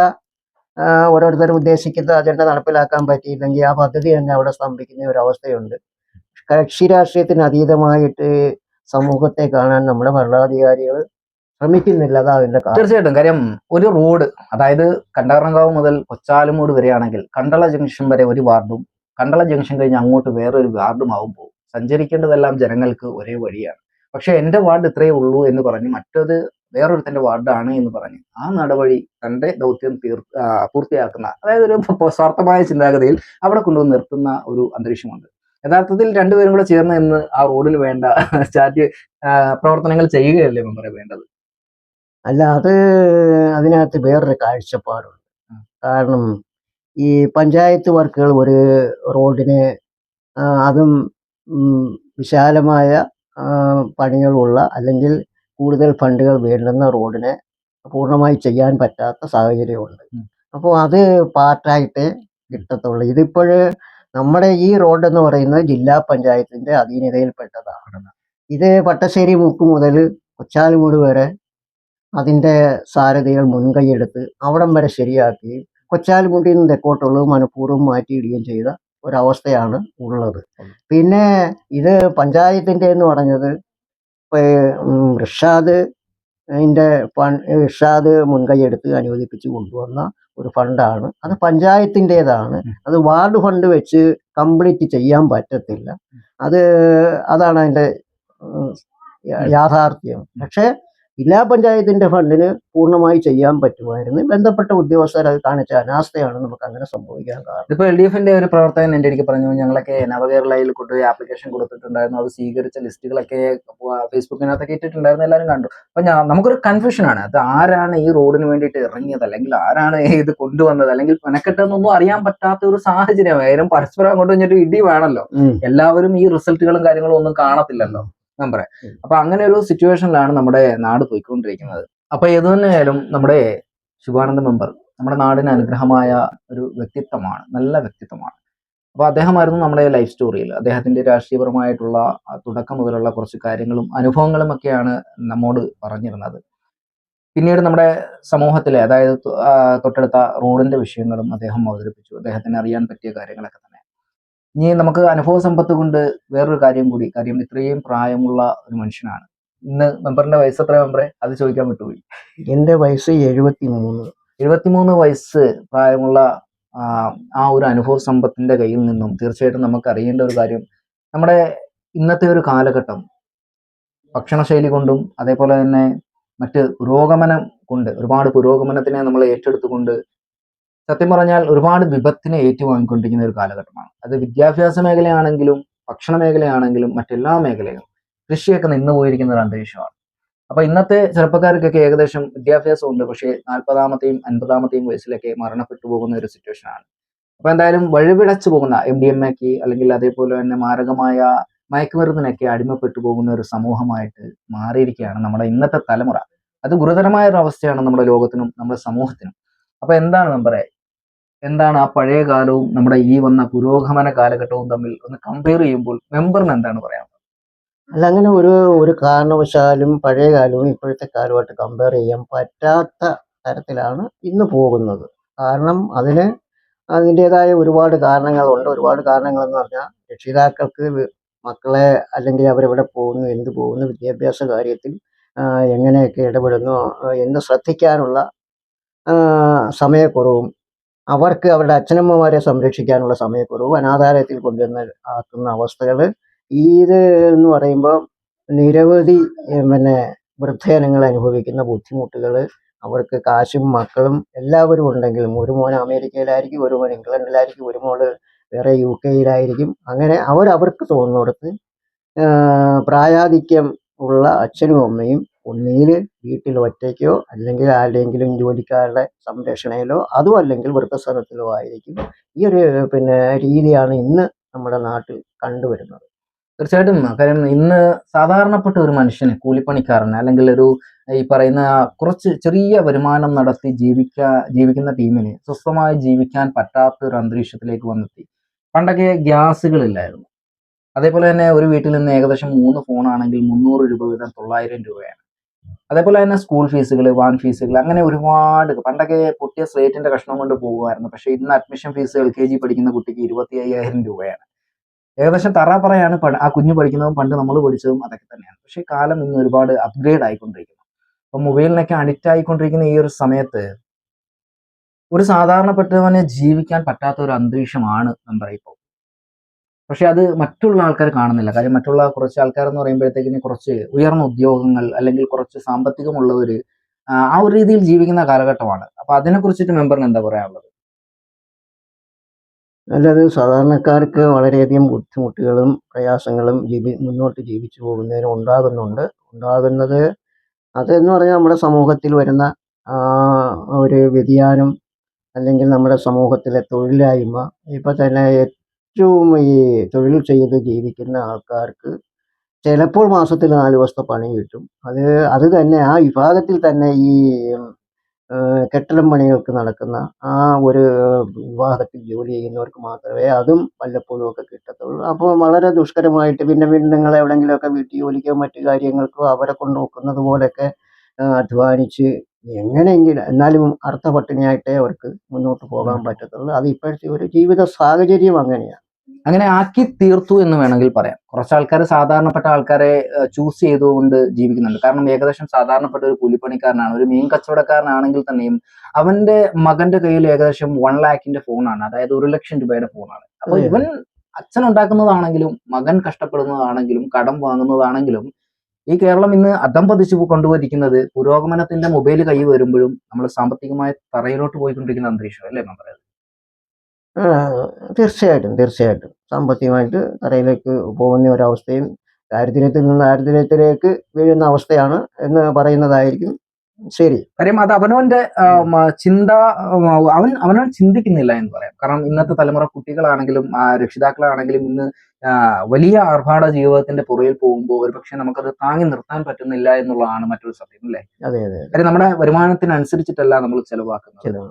ഓരോരുത്തർ ഉദ്ദേശിക്കുന്ന അജണ്ട നടപ്പിലാക്കാൻ പറ്റിയില്ലെങ്കിൽ ആ പദ്ധതി തന്നെ അവിടെ സ്തംഭിക്കുന്ന ഒരു അവസ്ഥയുണ്ട്. കക്ഷി രാഷ്ട്രീയത്തിന് അതീതമായിട്ട് സമൂഹത്തെ കാണാൻ നമ്മുടെ ഭരണാധികാരികൾ ശ്രമിക്കുന്നില്ല. അതാ അതിന്റെ തീർച്ചയായിട്ടും. കാര്യം ഒരു റോഡ് അതായത് കണ്ടകറങ്കാവ് മുതൽ കൊച്ചാലുമൂട് വരെയാണെങ്കിൽ കണ്ടള ജംഗ്ഷൻ വരെ ഒരു വാർഡും കണ്ടള ജംഗ്ഷൻ കഴിഞ്ഞ് അങ്ങോട്ട് വേറൊരു വാർഡും ആവുമ്പോൾ സഞ്ചരിക്കേണ്ടതെല്ലാം ജനങ്ങൾക്ക് ഒരേ വഴിയാണ്. പക്ഷെ എന്റെ വാർഡ് ഇത്രയേ ഉള്ളൂ എന്ന് പറഞ്ഞ് മറ്റത് വേറൊരുത്തന്റെ വാർഡാണ് എന്ന് പറഞ്ഞ് ആ നടപടി തന്റെ ദൗത്യം തീർ പൂർത്തിയാക്കുന്ന അതായത് ഒരു സ്വാർത്ഥമായ ചിന്താഗതിയിൽ അവിടെ കൊണ്ടുവന്ന് നിർത്തുന്ന ഒരു അന്തരീക്ഷമുണ്ട്. യഥാർത്ഥത്തിൽ രണ്ടുപേരും കൂടെ ചേർന്ന് ഇന്ന് ആ റോഡിൽ വേണ്ട സ്റ്റാറ്റ് പ്രവർത്തനങ്ങൾ ചെയ്യുകയല്ലേ മെമ്പറെ വേണ്ടത്? അല്ല അത് അതിനകത്ത് വേറൊരു കാഴ്ചപ്പാടുണ്ട്. കാരണം ഈ പഞ്ചായത്ത് വർക്കുകൾ ഒരു റോഡിന് അതും വിശാലമായ പണികളുള്ള അല്ലെങ്കിൽ കൂടുതൽ ഫണ്ടുകൾ വേണ്ടുന്ന റോഡിനെ പൂർണമായി ചെയ്യാൻ പറ്റാത്ത സാഹചര്യമുണ്ട്. അപ്പോൾ അത് പാർട്ടായിട്ട് കിട്ടത്തുള്ളൂ. ഇതിപ്പോൾ നമ്മുടെ ഈ റോഡ് എന്ന് പറയുന്നത് ജില്ലാ പഞ്ചായത്തിന്റെ അധീനതയിൽപ്പെട്ടതാണ്. ഇത് പട്ടശ്ശേരി മുക്ക് മുതൽ കൊച്ചാലുമൂട് വരെ അതിന്റെ സാരഥികൾ മുൻകൈയെടുത്ത് അവിടം വരെ ശരിയാക്കുകയും കൊച്ചാലുമുണ്ടിൽ നിന്ന് തെക്കോട്ടുള്ളത് മനഃപൂർവം മാറ്റിയിടുകയും ചെയ്ത ഒരവസ്ഥയാണ് ഉള്ളത്. പിന്നെ ഇത് പഞ്ചായത്തിന്റെ എന്ന് പറഞ്ഞത് ഇപ്പൊ, അതിന്റെ ഇർഷാദ് മുൻകൈയെടുത്ത് അനുവദിപ്പിച്ച് കൊണ്ടുവന്ന ഒരു ഫണ്ടാണ്. അത് പഞ്ചായത്തിന്റെതാണ് അത് വാർഡ് ഫണ്ട് വെച്ച് കംപ്ലീറ്റ് ചെയ്യാൻ പറ്റത്തില്ല. അത് അതാണ് അതിന്റെ യാഥാർത്ഥ്യം. പക്ഷേ ജില്ലാ പഞ്ചായത്തിന്റെ ഫണ്ടിന് പൂർണമായി ചെയ്യാൻ പറ്റുമായിരുന്നു. ബന്ധപ്പെട്ട ഉദ്യോഗസ്ഥർ അത് കാണിച്ച അനാസ്ഥയാണ് നമുക്ക് അങ്ങനെ സംഭവിക്കാൻ കാരണം. ഇപ്പോൾ എൽ ഡി എഫിന്റെ ഒരു പ്രവർത്തകൻ എന്റെ അടുക്ക് പറഞ്ഞു ഞങ്ങളൊക്കെ നവകേരളയിൽ കൊണ്ടുപോയി ആപ്ലിക്കേഷൻ കൊടുത്തിട്ടുണ്ടായിരുന്നു. അത് സ്വീകരിച്ച ലിസ്റ്റുകളൊക്കെ ഫേസ്ബുക്കിനകത്തൊക്കെ ഇട്ടിട്ടുണ്ടായിരുന്നു. എല്ലാവരും കണ്ടു. അപ്പൊ ഞാൻ നമുക്കൊരു കൺഫ്യൂഷനാണ് അത് ആരാണ് ഈ റോഡിന് വേണ്ടിയിട്ട് ഇറങ്ങിയത്? അല്ലെങ്കിൽ ആരാണ് ഇത് കൊണ്ടുവന്നത്? അല്ലെങ്കിൽ മെനക്കെട്ടെന്നൊന്നും അറിയാൻ പറ്റാത്ത ഒരു സാഹചര്യം. ആയാലും പരസ്പരം അങ്ങോട്ട് കഴിഞ്ഞൊരു ഇടി വേണമല്ലോ എല്ലാവരും ഈ റിസൾട്ടുകളും കാര്യങ്ങളും ഒന്നും കാണത്തില്ലല്ലോ. മെമ്പറെ പറയാം. അപ്പൊ അങ്ങനെ ഒരു സിറ്റുവേഷനിലാണ് നമ്മുടെ നാട് പോയിക്കൊണ്ടിരിക്കുന്നത്. അപ്പൊ ഏതു തന്നെയായാലും നമ്മുടെ ശിവാനന്ദ മെമ്പർ നമ്മുടെ നാടിന് അനുഗ്രഹമായ ഒരു വ്യക്തിത്വമാണ് നല്ല വ്യക്തിത്വമാണ്. അപ്പൊ അദ്ദേഹമായിരുന്നു നമ്മുടെ ലൈഫ് സ്റ്റോറിയിൽ അദ്ദേഹത്തിന്റെ രാഷ്ട്രീയപരമായിട്ടുള്ള തുടക്കം മുതലുള്ള കുറച്ച് കാര്യങ്ങളും അനുഭവങ്ങളും ഒക്കെയാണ് നമ്മോട് പറഞ്ഞിരുന്നത്. പിന്നീട് നമ്മുടെ സമൂഹത്തിലെ അതായത് തൊട്ടടുത്ത റോഡിന്റെ വിഷയങ്ങളും അദ്ദേഹം അവതരിപ്പിച്ചു. അദ്ദേഹത്തിന് അറിയാൻ പറ്റിയ കാര്യങ്ങളൊക്കെ തന്നെ. ഇനി നമുക്ക് അനുഭവ സമ്പത്ത് കൊണ്ട് വേറൊരു കാര്യം കൂടി. കാര്യം ഇത്രയും പ്രായമുള്ള ഒരു മനുഷ്യനാണ്. ഇന്ന് മെമ്പറിന്റെ വയസ്സ് എത്ര മെമ്പറെ? അത് ചോദിക്കാൻ വിട്ടുപോയി. എന്റെ വയസ്സ് എഴുപത്തി മൂന്ന് എഴുപത്തിമൂന്ന് വയസ്സ് പ്രായമുള്ള ആ, ആ ഒരു അനുഭവ സമ്പത്തിന്റെ കയ്യിൽ നിന്നും തീർച്ചയായിട്ടും നമുക്ക് അറിയേണ്ട ഒരു കാര്യം നമ്മുടെ ഇന്നത്തെ ഒരു കാലഘട്ടം ഭക്ഷണശൈലി കൊണ്ടും അതേപോലെ തന്നെ മറ്റ് പുരോഗമനം കൊണ്ട് ഒരുപാട് പുരോഗമനത്തിനെ നമ്മൾ ഏറ്റെടുത്തുകൊണ്ട് സത്യം പറഞ്ഞാൽ ഒരുപാട് വിപത്തിനെ ഏറ്റുവാങ്ങിക്കൊണ്ടിരിക്കുന്ന ഒരു കാലഘട്ടമാണ്. അത് വിദ്യാഭ്യാസ മേഖലയാണെങ്കിലും ഭക്ഷണ മേഖലയാണെങ്കിലും മറ്റെല്ലാ മേഖലയിലും കൃഷിയൊക്കെ നിന്ന് പോയിരിക്കുന്ന ഒരു അന്തരീക്ഷമാണ്. അപ്പൊ ഇന്നത്തെ ചെറുപ്പക്കാർക്കൊക്കെ ഏകദേശം വിദ്യാഭ്യാസം ഉണ്ട്. പക്ഷേ നാൽപ്പതാമത്തെയും അൻപതാമത്തെയും വയസ്സിലൊക്കെ മരണപ്പെട്ടു പോകുന്ന ഒരു സിറ്റുവേഷൻ ആണ് അപ്പൊ എന്തായാലും വഴിവിടച്ചു പോകുന്ന എം ഡി എം എക്ക് അല്ലെങ്കിൽ അതേപോലെ തന്നെ മാരകമായ മയക്കുമരുന്നിനൊക്കെ അടിമപ്പെട്ടു പോകുന്ന ഒരു സമൂഹമായിട്ട് മാറിയിരിക്കുകയാണ് നമ്മുടെ ഇന്നത്തെ തലമുറ. അത് ഗുരുതരമായ ഒരു അവസ്ഥയാണ് നമ്മുടെ ലോകത്തിനും നമ്മുടെ സമൂഹത്തിനും. അപ്പൊ എന്താണ് മെമ്പറെ എന്താണ് ആ പഴയ കാലവും നമ്മുടെ ഈ വന്ന പുരോഗമന കാലഘട്ടവും തമ്മിൽ ഒന്ന് കമ്പയർ ചെയ്യുമ്പോൾ മെമ്പറിന് എന്താണ് പറയാൻ അല്ല അങ്ങനെ ഒരു ഒരു കാരണവശാലും പഴയ കാലവും ഇപ്പോഴത്തെ കാലമായിട്ട് കമ്പയർ ചെയ്യാൻ പറ്റാത്ത തരത്തിലാണ് ഇന്ന് പോകുന്നത്. കാരണം അതിന് അതിന്റെതായ ഒരുപാട് കാരണങ്ങളുണ്ട്. ഒരുപാട് കാരണങ്ങളെന്ന് പറഞ്ഞാൽ രക്ഷിതാക്കൾക്ക് മക്കളെ അല്ലെങ്കിൽ അവരെവിടെ പോകുന്നു എന്ത് പോകുന്നു വിദ്യാഭ്യാസ കാര്യത്തിൽ എങ്ങനെയൊക്കെ ഇടപെടുന്നു എന്ന് ശ്രദ്ധിക്കാനുള്ള സമയക്കുറവും അവർക്ക് അവരുടെ അച്ഛനമ്മമാരെ സംരക്ഷിക്കാനുള്ള സമയക്കുറവ് അനാഥാലയത്തിൽ കൊണ്ടുവന്ന് ആക്കുന്ന അവസ്ഥകൾ ഇത് എന്ന് പറയുമ്പോൾ നിരവധി പിന്നെ വൃദ്ധജനങ്ങൾ അനുഭവിക്കുന്ന ബുദ്ധിമുട്ടുകൾ അവർക്ക് കാശും മക്കളും എല്ലാവരും ഉണ്ടെങ്കിലും ഒരു മോൻ അമേരിക്കയിലായിരിക്കും ഒരു മോൻ ഇംഗ്ലണ്ടിലായിരിക്കും ഒരു മോൾ വേറെ യു കെയിലായിരിക്കും. അങ്ങനെ അവരവർക്ക് തോന്നുന്നിടത്ത് പ്രായാധിക്യം ഉള്ള അച്ഛനും അമ്മയും ഒന്നുകിൽ വീട്ടിൽ ഒറ്റയ്ക്കോ അല്ലെങ്കിൽ ആരുടെയെങ്കിലും ജോലിക്കാരുടെ സംരക്ഷണയിലോ അതും അല്ലെങ്കിൽ വൃദ്ധസദനത്തിലോ ആയിരിക്കും ഈ ഒരു പിന്നെ രീതിയാണ് ഇന്ന് നമ്മുടെ നാട്ടിൽ കണ്ടുവരുന്നത്. തീർച്ചയായിട്ടും. കാര്യം ഇന്ന് സാധാരണപ്പെട്ട ഒരു മനുഷ്യന് കൂലിപ്പണിക്കാരന് അല്ലെങ്കിൽ ഒരു ഈ പറയുന്ന കുറച്ച് ചെറിയ വരുമാനം നടത്തി ജീവിക്കാ ജീവിക്കുന്ന ടീമിന് സ്വസ്ഥമായി ജീവിക്കാൻ പറ്റാത്ത ഒരു അന്തരീക്ഷത്തിലേക്ക് വന്നെത്തി. പണ്ടൊക്കെ ഗ്യാസുകളില്ലായിരുന്നു. അതേപോലെ തന്നെ ഒരു വീട്ടിൽ നിന്ന് ഏകദേശം മൂന്ന് ഫോണാണെങ്കിൽ മുന്നൂറ് രൂപ വീതം തൊള്ളായിരം രൂപയാണ്. അതേപോലെ തന്നെ സ്കൂൾ ഫീസുകൾ വാൻ ഫീസുകൾ അങ്ങനെ ഒരുപാട്. പണ്ടൊക്കെ പൊട്ടിയ സ്ലേറ്റിന്റെ കഷ്ണം കൊണ്ട് പോകുമായിരുന്നു. പക്ഷെ ഇന്ന് admission fees L K G പഠിക്കുന്ന കുട്ടിക്ക് ഇരുപത്തി അയ്യായിരം രൂപയാണ്. ഏകദേശം തറാപ്പറയാണ് ആ കുഞ്ഞു പഠിക്കുന്നതും പണ്ട് നമ്മൾ പഠിച്ചതും അതൊക്കെ തന്നെയാണ്. പക്ഷെ കാലം ഇന്ന് ഒരുപാട് അപ്ഗ്രേഡ് ആയിക്കൊണ്ടിരിക്കുന്നു. അപ്പൊ മൊബൈലിനൊക്കെ അഡിക്റ്റ് ആയിക്കൊണ്ടിരിക്കുന്ന ഈ ഒരു സമയത്ത് ഒരു സാധാരണപ്പെട്ടവനെ ജീവിക്കാൻ പറ്റാത്ത ഒരു അന്തരീക്ഷമാണ് നമ്മുടെ ഇപ്പോൾ പക്ഷെ അത് മറ്റുള്ള ആൾക്കാർ കാണുന്നില്ല. കാര്യം മറ്റുള്ള കുറച്ച് ആൾക്കാർ എന്ന് പറയുമ്പോഴത്തേക്കിന് കുറച്ച് ഉയർന്ന ഉദ്യോഗങ്ങൾ അല്ലെങ്കിൽ കുറച്ച് സാമ്പത്തികമുള്ളവര് ആ ഒരു രീതിയിൽ ജീവിക്കുന്ന കാലഘട്ടമാണ്. അപ്പൊ അതിനെ കുറിച്ചിട്ട് മെമ്പറിന് എന്താ പറയാനുള്ളത്? അല്ലത് സാധാരണക്കാർക്ക് വളരെയധികം ബുദ്ധിമുട്ടുകളും പ്രയാസങ്ങളും ജീവി മുന്നോട്ട് ജീവിച്ചു പോകുന്നതിന് ഉണ്ടാകുന്നുണ്ട്. ഉണ്ടാകുന്നത് അതെന്ന് പറഞ്ഞാൽ നമ്മുടെ സമൂഹത്തിൽ വരുന്ന ഒരു വ്യതിയാനം അല്ലെങ്കിൽ നമ്മുടെ സമൂഹത്തിലെ തൊഴിലില്ലായ്മ ഇപ്പം തന്നെ ഏറ്റവും ഈ തൊഴിൽ ചെയ്ത് ജീവിക്കുന്ന ആൾക്കാർക്ക് ചിലപ്പോൾ മാസത്തിൽ നാല് ദിവസത്തെ പണി കിട്ടും. അത് അത് തന്നെ ആ വിഭാഗത്തിൽ തന്നെ ഈ കെട്ടിടം പണികൾക്ക് നടക്കുന്ന ആ ഒരു വിഭാഗത്തിൽ ജോലി ചെയ്യുന്നവർക്ക് മാത്രമേ അതും വല്ലപ്പോഴും ഒക്കെ കിട്ടത്തുള്ളൂ. അപ്പോൾ വളരെ ദുഷ്കരമായിട്ട് പിന്നെ നിങ്ങൾ എവിടെയെങ്കിലുമൊക്കെ വീട്ടു ജോലിക്കോ മറ്റു കാര്യങ്ങൾക്കോ അവരെ കൊണ്ട് നോക്കുന്നത് പോലെയൊക്കെ അധ്വാനിച്ച് എങ്ങനെയെങ്കിലും എന്നാലും അർത്ഥപട്ടിണിയായിട്ടേ അവർക്ക് മുന്നോട്ട് പോകാൻ പറ്റത്തുള്ളൂ. അത് ഇപ്പോഴത്തെ ഒരു ജീവിത സാഹചര്യം അങ്ങനെയാണ് അങ്ങനെ ആക്കി തീർത്തു എന്ന് വേണമെങ്കിൽ പറയാം. കുറച്ച് ആൾക്കാർ സാധാരണപ്പെട്ട ആൾക്കാരെ ചൂസ് ചെയ്തുകൊണ്ട് ജീവിക്കുന്നുണ്ട്. കാരണം ഏകദേശം സാധാരണപ്പെട്ട ഒരു കൂലിപ്പണിക്കാരനാണ് ഒരു മീൻ കച്ചവടക്കാരനാണെങ്കിൽ തന്നെയും അവന്റെ മകന്റെ കയ്യിൽ ഏകദേശം വൺ ലാഖിന്റെ ഫോണാണ് അതായത് ഒരു ലക്ഷം രൂപയുടെ ഫോണാണ് അപ്പൊ ഇവൻ അച്ഛൻ ഉണ്ടാക്കുന്നതാണെങ്കിലും മകൻ കഷ്ടപ്പെടുന്നതാണെങ്കിലും കടം വാങ്ങുന്നതാണെങ്കിലും ഈ കേരളം ഇന്ന് അധം പതിച്ചു കൊണ്ടുപോയിരിക്കുന്നത് പുരോഗമനത്തിന്റെ മൊബൈൽ കൈ വരുമ്പോഴും നമ്മൾ സാമ്പത്തികമായ തറയിലോട്ട് പോയിക്കൊണ്ടിരിക്കുന്ന അന്തരീക്ഷം അല്ലേ ഞാൻ ആ, തീർച്ചയായിട്ടും തീർച്ചയായിട്ടും. സാമ്പത്തികമായിട്ട് തറയിലേക്ക് പോകുന്ന ഒരവസ്ഥയും ദാരിദ്ര്യത്തിൽ നിന്ന് ദാരിദ്ര്യത്തിലേക്ക് വീഴുന്ന അവസ്ഥയാണ് എന്ന് പറയുന്നതായിരിക്കും ശരി. കാര്യം അത് അവനവന്റെ ചിന്ത അവൻ അവനവൻ ചിന്തിക്കുന്നില്ല എന്ന് പറയാം. കാരണം ഇന്നത്തെ തലമുറ കുട്ടികളാണെങ്കിലും ആ, രക്ഷിതാക്കളാണെങ്കിലും ഇന്ന് വലിയ ആർഭാട ജീവിതത്തിന്റെ പുറയിൽ പോകുമ്പോൾ ഒരുപക്ഷെ നമുക്കത് താങ്ങി നിർത്താൻ പറ്റുന്നില്ല എന്നുള്ളതാണ് മറ്റൊരു സത്യം അല്ലേ? അതെ അതെ കാര്യം നമ്മുടെ വരുമാനത്തിനനുസരിച്ചിട്ടല്ല നമ്മൾ ചെലവാക്കുന്നത്.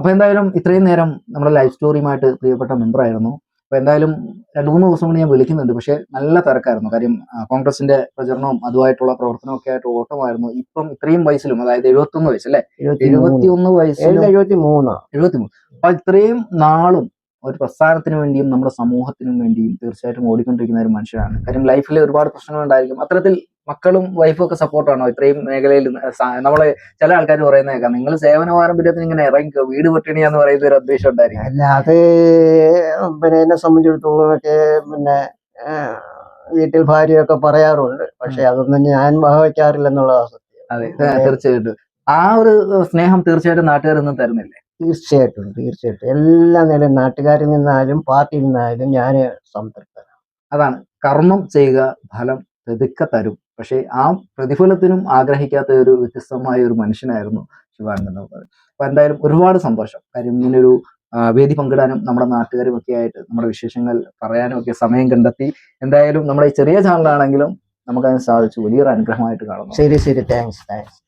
ചില അപ്പൊ എന്തായാലും ഇത്രയും നേരം നമ്മുടെ ലൈഫ് സ്റ്റോറിയുമായിട്ട് പ്രിയപ്പെട്ട മെമ്പർ ആയിരുന്നു. അപ്പൊ എന്തായാലും രണ്ടു മൂന്ന് ദിവസം കൊണ്ട് ഞാൻ വിളിക്കുന്നുണ്ട്. പക്ഷേ നല്ല തിരക്കായിരുന്നു. കാര്യം കോൺഗ്രസിന്റെ പ്രചരണവും അതുമായിട്ടുള്ള പ്രവർത്തനവും ഒക്കെ ആയിട്ട് ഓട്ടമായിരുന്നു. ഇപ്പം ഇത്രയും വയസ്സിലും അതായത് എഴുപത്തൊന്ന് വയസ്സ് അല്ലെ? എഴുപത്തി മൂന്ന് വയസ്സ് വയസ്സിലും മൂന്ന് എഴുപത്തി മൂന്ന് അപ്പൊ ഇത്രയും നാളും ഒരു പ്രസ്ഥാനത്തിന് വേണ്ടിയും നമ്മുടെ സമൂഹത്തിനും വേണ്ടിയും തീർച്ചയായിട്ടും ഓടിക്കൊണ്ടിരിക്കുന്ന ഒരു മനുഷ്യനാണ്. കാര്യം ലൈഫിൽ ഒരുപാട് പ്രശ്നങ്ങൾ ഉണ്ടായിരിക്കും. അത്തരത്തിൽ മക്കളും വൈഫും ഒക്കെ സപ്പോർട്ടാണോ ഇത്രയും മേഖലയിൽ നമ്മൾ ചില ആൾക്കാർ പറയുന്നത് കേൾക്കാം നിങ്ങൾ സേവന പാരമ്പര്യത്തിന് ഇങ്ങനെ ഇറങ്ങിക്കോ? വീട് പൊട്ടിണിയാന്ന് പറയുന്ന ഒരു ഉദ്ദേശം ഉണ്ടായിരിക്കും. അല്ല അത് പിന്നെ എന്നെ സംബന്ധിച്ചിടത്തോളം ഒക്കെ പിന്നെ വീട്ടിൽ ഭാര്യയൊക്കെ പറയാറുണ്ട്. പക്ഷെ അതൊന്നും ഞാൻ വകവയ്ക്കാറില്ലെന്നുള്ളതാ സത്യം അതെ തീർച്ചയായിട്ടും. ആ ഒരു സ്നേഹം തീർച്ചയായിട്ടും നാട്ടുകാരൊന്നും തരുന്നില്ലേ? തീർച്ചയായിട്ടും തീർച്ചയായിട്ടും. എല്ലാ നിലയും നാട്ടുകാരിൽ നിന്നാലും പാർട്ടിയിൽ നിന്നാലും ഞാൻ സംതൃപ്തനാണ്. അതാണ്. കർമ്മം ചെയ്യുക ഫലം പെതുക്കെ തരും. പക്ഷേ ആ പ്രതിഫലത്തിനും ആഗ്രഹിക്കാത്ത ഒരു വ്യത്യസ്തമായ ഒരു മനുഷ്യനായിരുന്നു ശിവാനന്ദൻ എന്ന് പറയുന്നത്. അപ്പൊ എന്തായാലും ഒരുപാട് സന്തോഷം. കാര്യം ഇങ്ങനൊരു വേദി പങ്കിടാനും നമ്മുടെ നാട്ടുകാരും ഒക്കെ ആയിട്ട് നമ്മുടെ വിശേഷങ്ങൾ പറയാനും ഒക്കെ സമയം കണ്ടെത്തി. എന്തായാലും നമ്മുടെ ഈ ചെറിയ ചാനലാണെങ്കിലും നമുക്കതിന് സാധിച്ചു. വലിയൊരു അനുഗ്രഹമായിട്ട് കാണുന്നു. ശരി ശരി. Thanks thanks